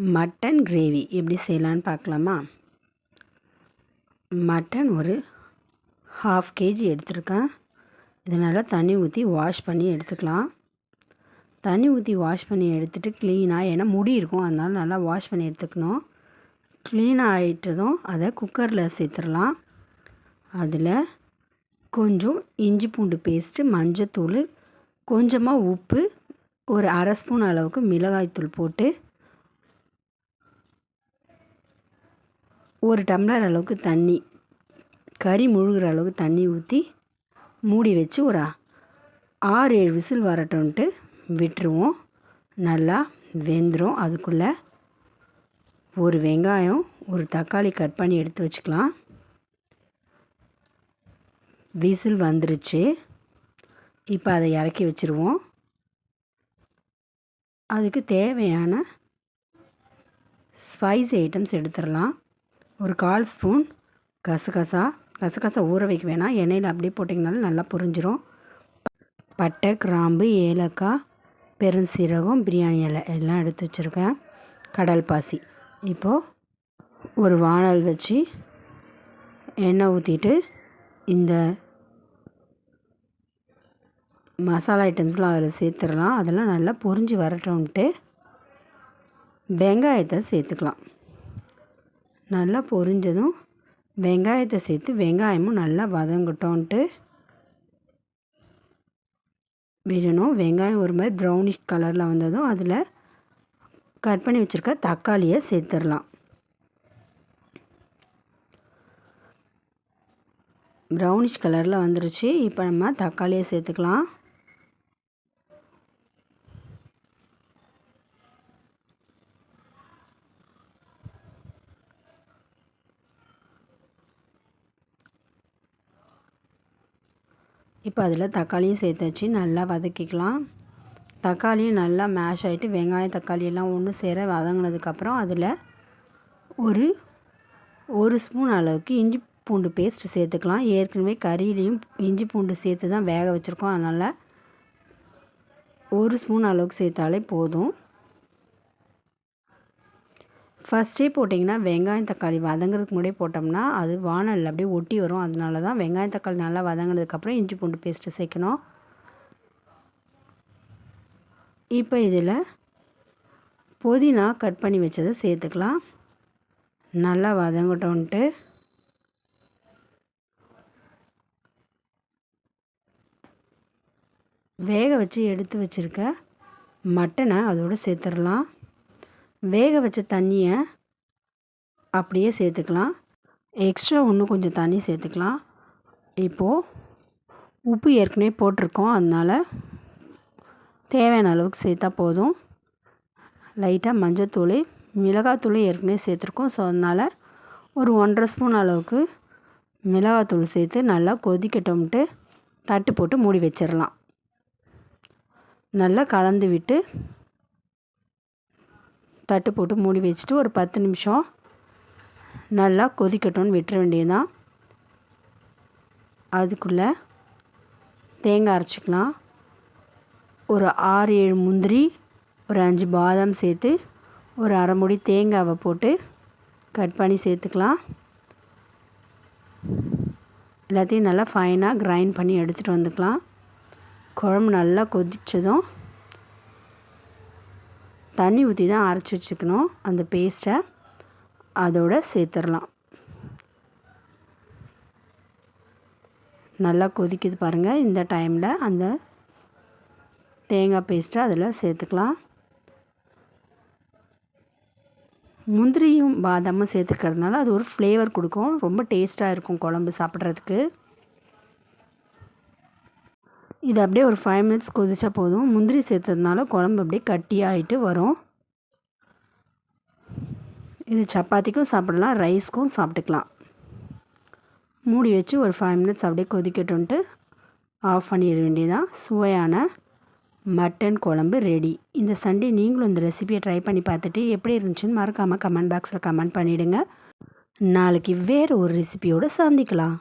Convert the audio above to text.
Mutton gravy எப்படி செய்யலான்னு பார்க்கலாமா? மட்டன் ஒரு ஹாஃப் கேஜி எடுத்திருக்கேன். இதனால் தண்ணி ஊற்றி வாஷ் பண்ணி எடுத்துக்கலாம். தண்ணி ஊற்றி வாஷ் பண்ணி எடுத்துகிட்டு க்ளீனாக ஏன்னா முடி இருக்கும் அதனால் நல்லா வாஷ் பண்ணி எடுத்துக்கணும். க்ளீனாக ஆகிட்டதும் அதை குக்கரில் சேர்த்துடலாம். அதில் கொஞ்சம் இஞ்சி பூண்டு பேஸ்ட்டு மஞ்சத்தூள் கொஞ்சமாக உப்பு ஒரு அரை ஸ்பூன் அளவுக்கு மிளகாய்த்தூள் போட்டு ஒரு டம்ளர் அளவுக்கு தண்ணி கறி முழுகிற அளவுக்கு தண்ணி ஊற்றி மூடி வச்சு ஒரு ஆறு ஏழு விசில் வரட்டும்ன்ட்டு விட்டுருவோம். நல்லா வெந்துடும் அதுக்குள்ளே ஒரு வெங்காயம் ஒரு தக்காளி கட் பண்ணி எடுத்து வச்சுக்கலாம். விசில் வந்துருச்சு. இப்போ அதை இறக்கி வச்சுருவோம். அதுக்கு தேவையான ஸ்பைஸ் ஐட்டம்ஸ் எடுத்துடலாம். ஒரு கால் ஸ்பூன் கசகசா. கசகசா ஊற வைக்க வேணாம். எண்ணெயில் அப்படியே போட்டிங்கனாலும் நல்லா புரிஞ்சிடும் பட்டை கிராம்பு ஏலக்காய் பெருஞ்சீரகம் பிரியாணி இலை எல்லாம் எடுத்து வச்சுருக்கேன். கடல் பாசி. இப்போது ஒரு வானல் வச்சு எண்ணெய் ஊற்றிட்டு இந்த மசாலா ஐட்டம்ஸ்லாம் அதில் சேர்த்துடலாம். அதெல்லாம் நல்லா பொரிஞ்சு வரட்டும்ன்ட்டு வெங்காயத்தை சேர்த்துக்கலாம். நல்லா பொரிஞ்சதும் வெங்காயத்தை சேர்த்து வெங்காயமும் நல்லா வதங்கட்டோன்ட்டு விடணும். வெங்காயம் ஒரு மாதிரி ப்ரௌனிஷ் கலரில் வந்ததும் அதில் கட் பண்ணி வச்சுருக்க தக்காளியை சேர்த்துடலாம். ப்ரௌனிஷ் கலரில் வந்துருச்சு. இப்போ நம்ம தக்காளியை சேர்த்துக்கலாம். இப்போ அதில் தக்காளியும் சேர்த்து வச்சு நல்லா வதக்கிக்கலாம். தக்காளியும் நல்லா மேஷ் ஆகிட்டு வெங்காயம் தக்காளி எல்லாம் ஒன்று சேர வதங்கினதுக்கப்புறம் அதில் ஒரு ஒரு ஸ்பூன் அளவுக்கு இஞ்சி பூண்டு பேஸ்ட் சேர்த்துக்கலாம். ஏற்கனவே கறியிலையும் இஞ்சி பூண்டு சேர்த்து தான் வேக வச்சுருக்கோம். அதனால் ஒரு ஸ்பூன் அளவுக்கு சேர்த்தாலே போதும். ஃபஸ்ட்டே போட்டிங்கன்னா வெங்காயம் தக்காளி வதங்குறதுக்கு முன்னாடியே போட்டோம்னா அது வானல் அப்படியே ஒட்டி வரும். அதனால தான் வெங்காயம் தக்காளி நல்லா வதங்கினதுக்கப்புறம் இஞ்சி பூண்டு பேஸ்ட்டு சேர்க்கணும். இப்போ இதில் புதினா கட் பண்ணி வச்சதை சேர்த்துக்கலாம். நல்லா வதங்கட்டோன்ட்டு வேக வச்சு எடுத்து வச்சுருக்க மட்டனை அதோடு சேர்த்துடலாம். வேக வச்ச தண்ணியை அப்படியே சேர்த்துக்கலாம். எக்ஸ்ட்ரா இன்னும் கொஞ்சம் தண்ணி சேர்த்துக்கலாம். இப்போது உப்பு ஏற்கனவே போட்டிருக்கோம். அதனால் தேவையான அளவுக்கு சேர்த்தா போதும். லைட்டாக மஞ்சத்தூள் மிளகாத்தூள் ஏற்கனவே சேர்த்துருக்கோம். ஸோ அதனால் ஒரு ஒன்றரை ஸ்பூன் அளவுக்கு மிளகாத்தூள் சேர்த்து நல்லா கொதிக்கட்டோம்ட்டு தட்டு போட்டு மூடி வச்சிடலாம் நல்லா கலந்து விட்டு தட்டு போட்டு மூடி வச்சுட்டு ஒரு பத்து நிமிஷம் நல்லா கொதிக்கட்டும்னு விட்டுற வேண்டியதுதான். அதுக்குள்ளே தேங்காய் அரைச்சிக்கலாம். ஒரு ஆறு ஏழு முந்திரி ஒரு அஞ்சு பாதாம் சேர்த்து ஒரு அரை முடி தேங்காவை போட்டு கட் பண்ணி சேர்த்துக்கலாம். எல்லாத்தையும் நல்லா ஃபைனாக கிரைண்ட் பண்ணி எடுத்துகிட்டு வந்துக்கலாம். குழம்பு நல்லா கொதித்ததும் தண்ணி ஊற்றி தான் அரைச்சி வச்சுக்கணும். அந்த பேஸ்ட்டை அதோடு சேர்த்துடலாம். நல்லா கொதிக்குது பாருங்கள் இந்த டைமில் அந்த தேங்காய் பேஸ்ட்டை அதில் சேர்த்துக்கலாம். முந்திரியும் பாதாமும் சேர்த்துக்கிறதுனால அது ஒரு ஃப்ளேவர் கொடுக்கும். ரொம்ப டேஸ்ட்டாக இருக்கும் குழம்பு சாப்பிட்றதுக்கு. இது அப்படியே ஒரு ஃபைவ் மினிட்ஸ் கொதிச்சா போதும். முந்திரி சேர்த்ததுனால குழம்பு அப்படியே கட்டியாகிட்டு வரும். இது சப்பாத்திக்கும் சாப்பிடலாம் ரைஸ்க்கும் சாப்பிட்டுக்கலாம். மூடி வச்சு ஒரு ஃபைவ் மினிட்ஸ் அப்படியே கொதிக்கட்டும்ன்ட்டு ஆஃப் பண்ணிட வேண்டியதான் சுவையான மட்டன் குழம்பு ரெடி இந்த சண்டே நீங்களும் இந்த ரெசிபியை ட்ரை பண்ணி பார்த்துட்டு எப்படி இருந்துச்சுன்னு மறக்காமல் கமெண்ட் பாக்ஸில் கமெண்ட் பண்ணிவிடுங்க நாளைக்கு வேறு ஒரு ரெசிபியோடு சந்திக்கலாம்.